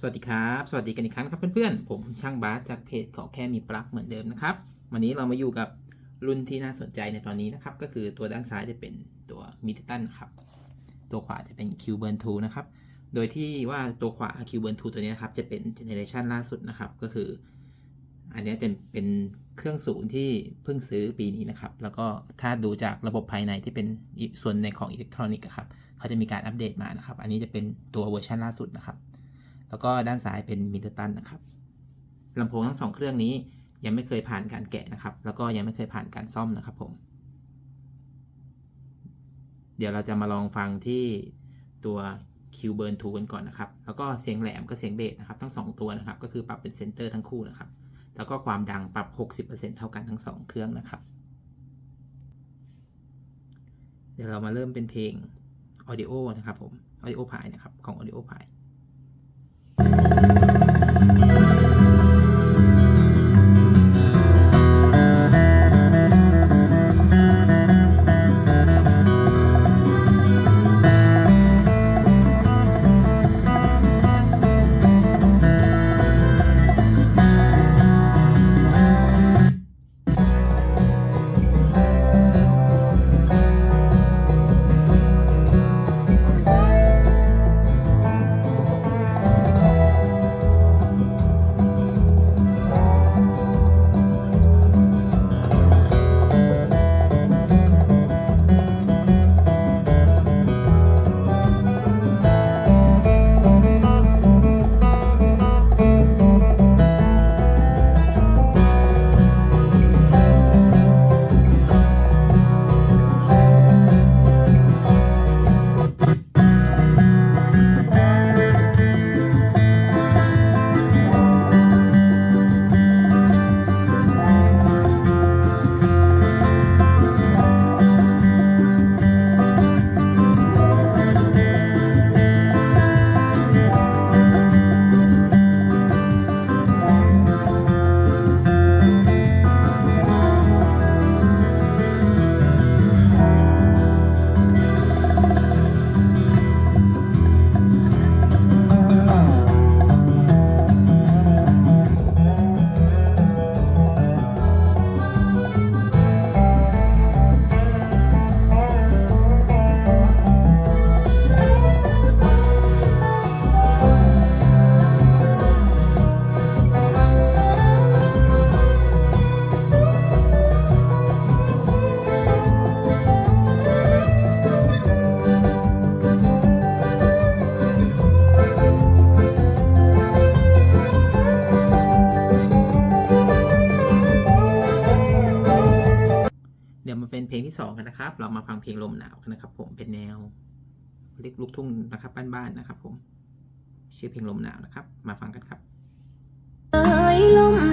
สวัสดีครับ สวัสดีกันอีกครั้งครับเพื่อนๆ ผมช่างบาสจากเพจขอแค่มีปลั๊กเหมือนเดิมนะครับ วันนี้เรามาอยู่กับรุ่นที่น่าสนใจในตอนนี้นะครับ ก็คือตัวด้านซ้ายจะเป็นตัวมิดตันครับ ตัวขวาจะเป็น Q Burn 2นทูนะครับ โดยที่ว่าตัวขวา Q Burn 2ตัวนี้นะครับ จะเป็นเจเนเรชันล่าสุดนะครับ ก็คือ อันนี้จะเป็นเครื่องศูนย์ที่เพิ่งซื้อปีนี้นะครับ แล้วก็ถ้าดูจากระบบภายในที่เป็นส่วนในของอิเล็กทรอนิกส์ครับ เขาจะมีการอัปเดตมานะครับ อันนี้จะเป็นตัวเวอร์ชันล่าสุดนะครับ แล้วก็ด้านซ้ายเป็นมิดตันนะครับลำโพงทั้งสองเครื่องนี้ยังไม่เคยผ่านการแกะนะครับ แล้วก็ยังไม่เคยผ่านการซ่อมนะครับผม เดี๋ยวเราจะมาลองฟังที่ตัว Q Burn 2กันก่อนนะครับ แล้วก็เสียงแหลมกับเสียงเบสนะครับ ทั้งสองตัวนะครับ ก็คือปรับเป็นเซนเตอร์ทั้งคู่นะครับ แล้วก็ความดังปรับ 60%เท่ากันทั้งสองเครื่องนะครับ เดี๋ยวเรามาเริ่มเป็นเพลง Audio นะครับผม Audio p i นะครับ ของ Audio p i เสองกันนะครับ เรามาฟังเพลงลมหนาวกันนะครับ ผมเป็นแนวเล็กลูกทุ่งนะครับบ้านๆนะครับ ผมชื่อเพลงลมหนาวนะครับ มาฟังกันครับเอ้ยลม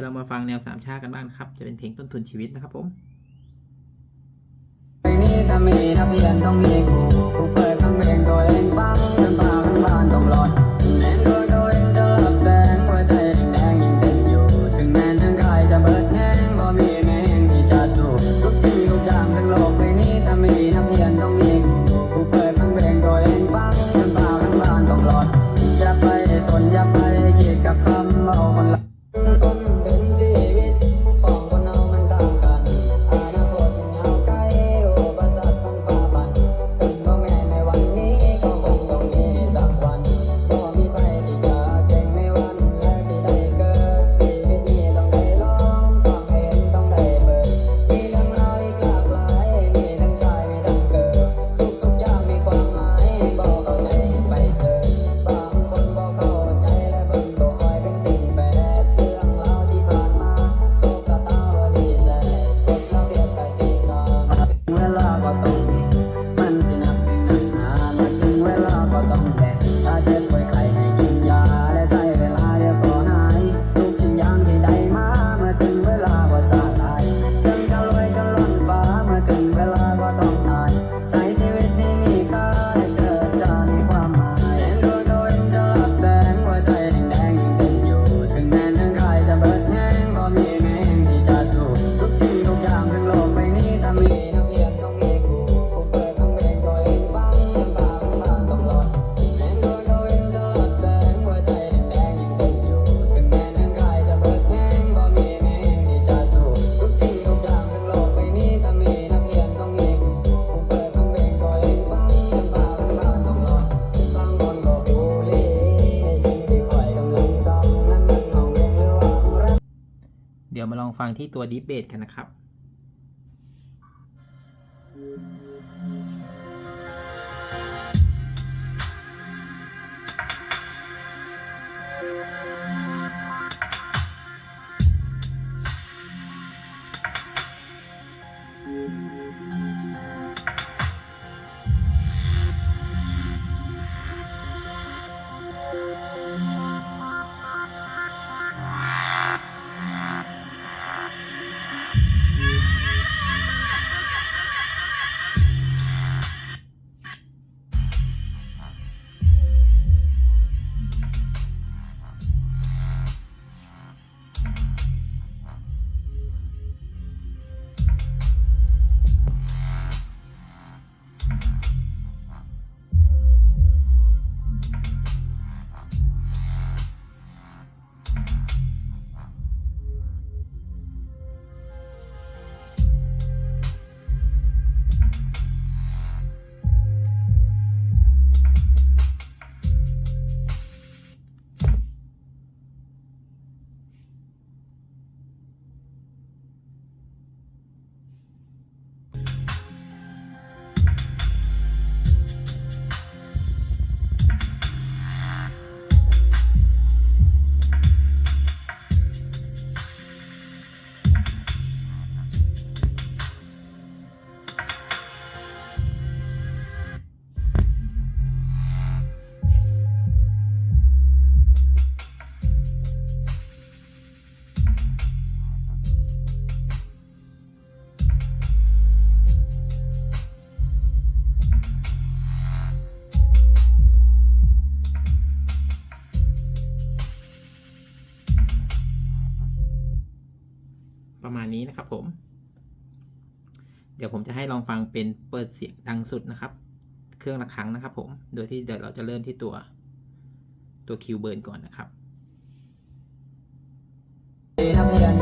ยวเรามาฟังแนวสามชาติกันบ้างครับ จะเป็นเพลงต้นทุนชีวิตนะครับผมนี้ถ้ามีนักเรียนต้องมีครูครูเปิดทั้งเพลงตัวเองบ้างจนไป เดี๋ยวมาลองฟังที่ตัวดิฟเบตกันนะครับี้นะครับผม เดี๋ยวผมจะให้ลองฟังเป็นเปิดเสียงดังสุดนะครับ เครื่องละครั้งนะครับผม โดยที่เดี๋ยวเราจะเริ่มที่ตัวตัวคิวเบิร์นก่อนนะครับนัเรียน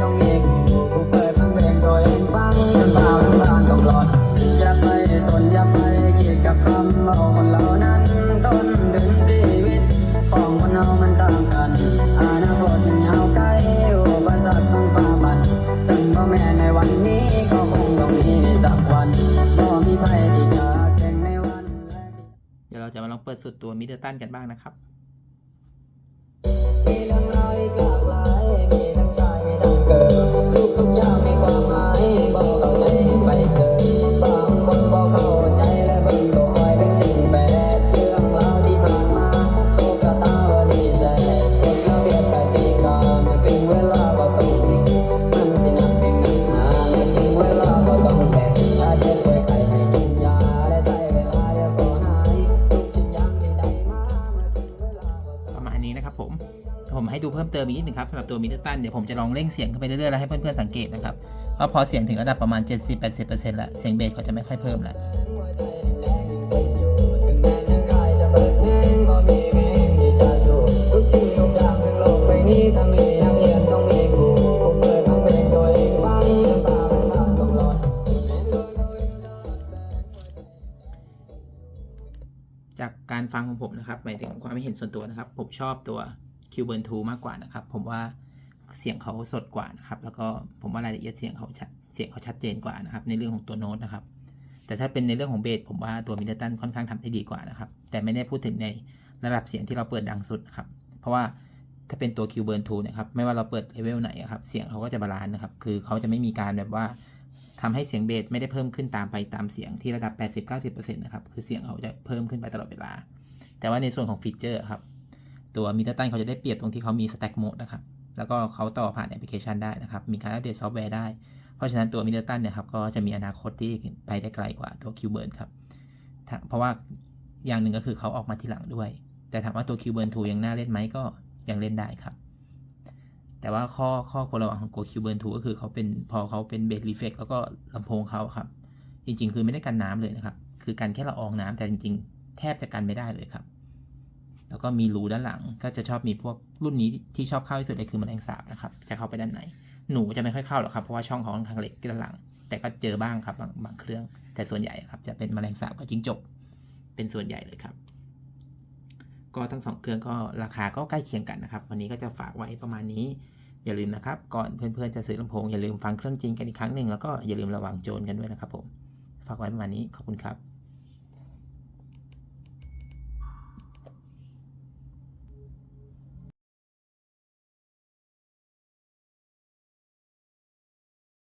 เหล่านั้นต้นถึงชีวิต ของคนเรามันต่างกัน เปิดสุดตัวมิเดอร์ตันกันบ้างนะครับมีทั้งรายหลกลายมีทั้งชายมีทั้งเกิดทุกทุกอย่างมีความหมายบอกเขาใจเห็ไปเตัวมิเตันเดี๋ยวผมจะลองเร่งเสียงขึ้นไปเรื่อยๆแล้วให้เพื่อนๆสังเกตนะครับว่าพอเสียงถึงระดับประมาณ 70-80%แล้วเสียงเบสเขาจะไม่ค่อยเพิ่มแล้วจแดงๆยังเปอร่ากายจะเบิดแห้งก็มีแรงที่จะสู้ทุกสิ่งทุกอย่างทั้งโลกใบนี้ถ้ามีนักเรียนต้องมีครูผมเปิดฟังเพละจากการฟังของผมนะครับหมายถึงความไม่เห็นส่วนตัวนะครับ ผมชอบตัว Q Burn 2 มากกว่านะครับ ผมว่า เสียงเขาสดกว่านะครับ แล้วก็ผมว่ารายละเอียดเสียงเขาชัดเสียงเขาชัดเจนกว่านะครับ ในเรื่องของตัวโน้ตนะครับ แต่ถ้าเป็นในเรื่องของเบสผมว่าตัวมิเดตันค่อนข้างทำได้ดีกว่านะครับ แต่ไม่ได้พูดถึงในระดับเสียงที่เราเปิดดังสุดครับ เพราะว่าถ้าเป็นตัว Q Burn 2นทูนะครับ ไม่ว่าเราเปิดเลเวลไหนครับ เสียงเขาก็จะบาลานซ์นะครับ คือเขาจะไม่มีการแบบว่าทำให้เสียงเบสไม่ได้เพิ่มขึ้นตามไปตามเสียงที่ระดับ 80-90%นะครับ คือเสียงเขาจะเพิ่มขึ้นไปตลอดเวลา แต่ว่าในส่วนของฟีเจอร์ครับ ตัวมิเตอร์ตันเขาจะได้เปรียบตรงที่เขามี Stack Mode นะครับ แล้วก็เขาต่อผ่านแอปพลิเคชันได้นะครับ มีการอัปเดตซอฟต์แวร์ได้ เพราะฉะนั้นตัวมิเตอร์ตันเนี่ยครับก็จะมีอนาคตที่ไปได้ไกลกว่าตัว q b u r n ครับ เพราะว่าอย่างหนึ่งก็คือเขาออกมาทีหลังด้วย แต่ถามว่าตัว q b u r n 2ยังน่าเล่นไหมก็ยังเล่นได้ครับ แต่ว่าข้อข้อควรระวังของ Go Q Burn 2ก็คือเขาเป็นพอเขาเป็นเบสรีเฟกแล้วก็ลำโพงเขาครับ จริง ๆ คือไม่ได้กันน้ำเลยนะครับ คือกันแค่ละอองน้ำแต่จริง ๆ แทบจะกันไม่ได้เลยครับแล้วก็มีรูด้านหลังก็จะชอบมีพวก รุ่นนี้ที่ชอบเข้าที่สุดเลยคือแมลงสาบนะครับ จะเข้าไปด้านในหนูจะไม่ค่อยเข้าหรอกครับเพราะว่าช่องเขาค่อนข้างเล็กด้านหลัง แต่ก็เจอบ้างครับบางบางเครื่อง แต่ส่วนใหญ่ครับจะเป็นแมลงสาบกับจิ้งจกเป็นส่วนใหญ่เลยครับ ก็ทั้งสองเครื่องก็ราคาก็ใกล้เคียงกันนะครับ วันนี้ก็จะฝากไว้ประมาณนี้ อย่าลืมนะครับ ก่อนเพื่อนๆจะซื้อลำโพงอย่าลืมฟังเครื่องจริงกันอีกครั้งหนึ่งแล้วก็อย่าลืมระวังโจรกันด้วยนะครับผมฝากไว้ประมาณนี้ขอบคุณครับ